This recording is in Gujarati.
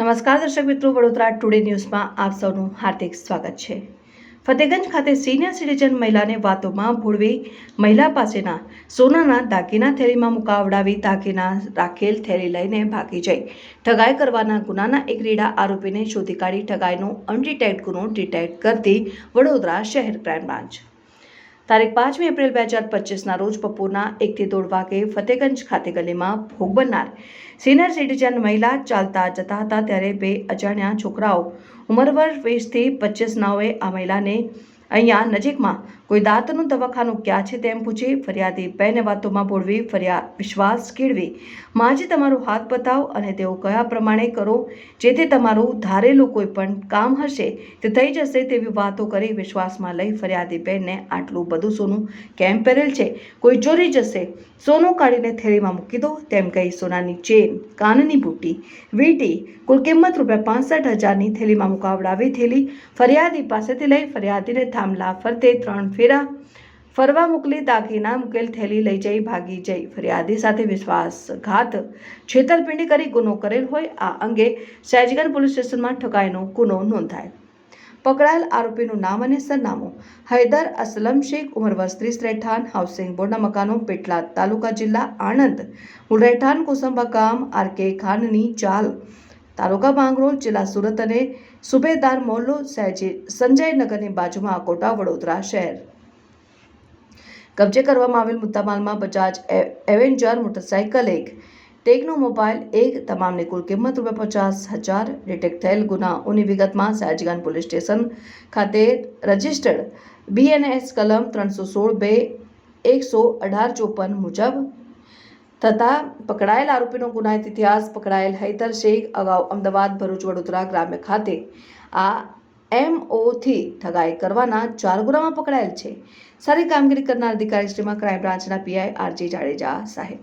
નમસ્કાર દર્શક મિત્રો, વડોદરા ટુડે ન્યૂઝમાં આપ સૌનું હાર્દિક સ્વાગત છે. ફતેગંજ ખાતે સિનિયર સિટીઝન મહિલાને વાતોમાં ભૂળવી મહિલા પાસેના સોનાના દાગીના થેલીમાં મુકાવડાવી દાગીના રાખેલ થેલી લઈને ભાગી જઈ. ઠગાઈ કરવાના ગુનાના એક રીડા આરોપીને શોધી કાઢી ઠગાઈનો અનડિટેક્ટ ગુનો ડિટેક્ટ કરતી વડોદરા શહેર ક્રાઇમ બ્રાન્ચ. તારીખ પાંચમી એપ્રિલ બે હજાર પચીસના રોજ બપોરના એકથી દોઢ વાગે ફતેગંજ ખાતે ગલીમાં ભોગ બનનાર સિનિયર સિટીઝન મહિલા ચાલતા જતા હતા ત્યારે બે અજાણ્યા છોકરાઓ ઉંમરવર વીસથી પચીસ નાઓએ આ મહિલાને અહીંયા નજીકમાં કોઈ દાંતનું દવાખાનું ક્યાં છે તેમ પૂછી, ફરિયાદી બેને વાતોમાં બોલવી ફરિયાદ વિશ્વાસ કેળવી. માજી તમારો હાથ બતાવો અને તેઓ કયા પ્રમાણે કરો? જેથી તમારું ધારેલું કોઈ પણ કામ હશે, તે થઈ જશે તેવી વાતો કરી વિશ્વાસમાં લઈ ફરિયાદી બેનને આટલું બધું સોનું કેમ પહેરેલ છે? કોઈ ચોરી જશે? સોનું કાઢીને થેલીમાં મૂકી દો, તેમ કહી સોનાની ચેન, કાનની બુટ્ટી વીંટી, કુલ કિંમત રૂપિયા પાંસઠ હજારની થેલીમાં મુકાવડાવી થેલી. ફરિયાદી પાસેથી લઈ ફરિયાદીને થાંભલા ફરતે ત્રણ ફેરા. ફરવા મોકલી દાગીના મૂકેલ થેલી લઈ જઈ, ભાગી જઈ. ફરિયાદી સાથે વિશ્વાસઘાત છેતરપિંડી કરી ગુનો કરેલ હોય, આ અંગે સહેજગંજ પોલીસ સ્ટેશનમાં ઠગાઈનો ગુનો નોંધાય. પકડાયેલ આરોપીનું નામ અને સરનામું હૈદર અસલમ શેખ ઉમર વર્ષ ત્રીસ રહેઠાણ હાઉસિંગ બોર્ડના મકાનો પેટલાદ તાલુકા જિલ્લા આણંદ. મૂળ રહેઠાણ કોસંબા ગામ આર કે ખાનની ચાલ. તાલુકા માંગરોળ, જિલ્લા સુરત અને સુબેદાર મોલ્લો સહેજે સંજયનગરની બાજુમાં કોટા વડોદરા શહેર. કબજે કરવામાં આવેલ મુદ્દામાલમાં બજાજ એવેન્જર મોટરસાઇકલ એક, ટેકનો મોબાઈલ એક, તમામની કુલ કિંમત રૂપિયા પચાસ હજાર ડિટેક્ટ થયેલ ગુનાઓની વિગતમાં સયાજીગાન પોલીસ સ્ટેશન ખાતે રજિસ્ટર્ડ બીએનએસ કલમ ત્રણસો સોળ બે, એકસો અઢાર ચોપન મુજબ તથા પકડાયેલ આરોપીનો ગુનાહિત ઇતિહાસ પકડાયેલ હૈદર શેખ, અગાઉ અમદાવાદ ભરૂચ વડોદરા ગ્રામ્ય ખાતે આ એમઓથી ઠગાઈ કરવાના ચાર ગુનામાં પકડાયેલ છે. સારી કામગીરી કરનાર અધિકારી શ્રીમાં ક્રાઇમ બ્રાન્ચના P I R G Jadeja સાહેબ.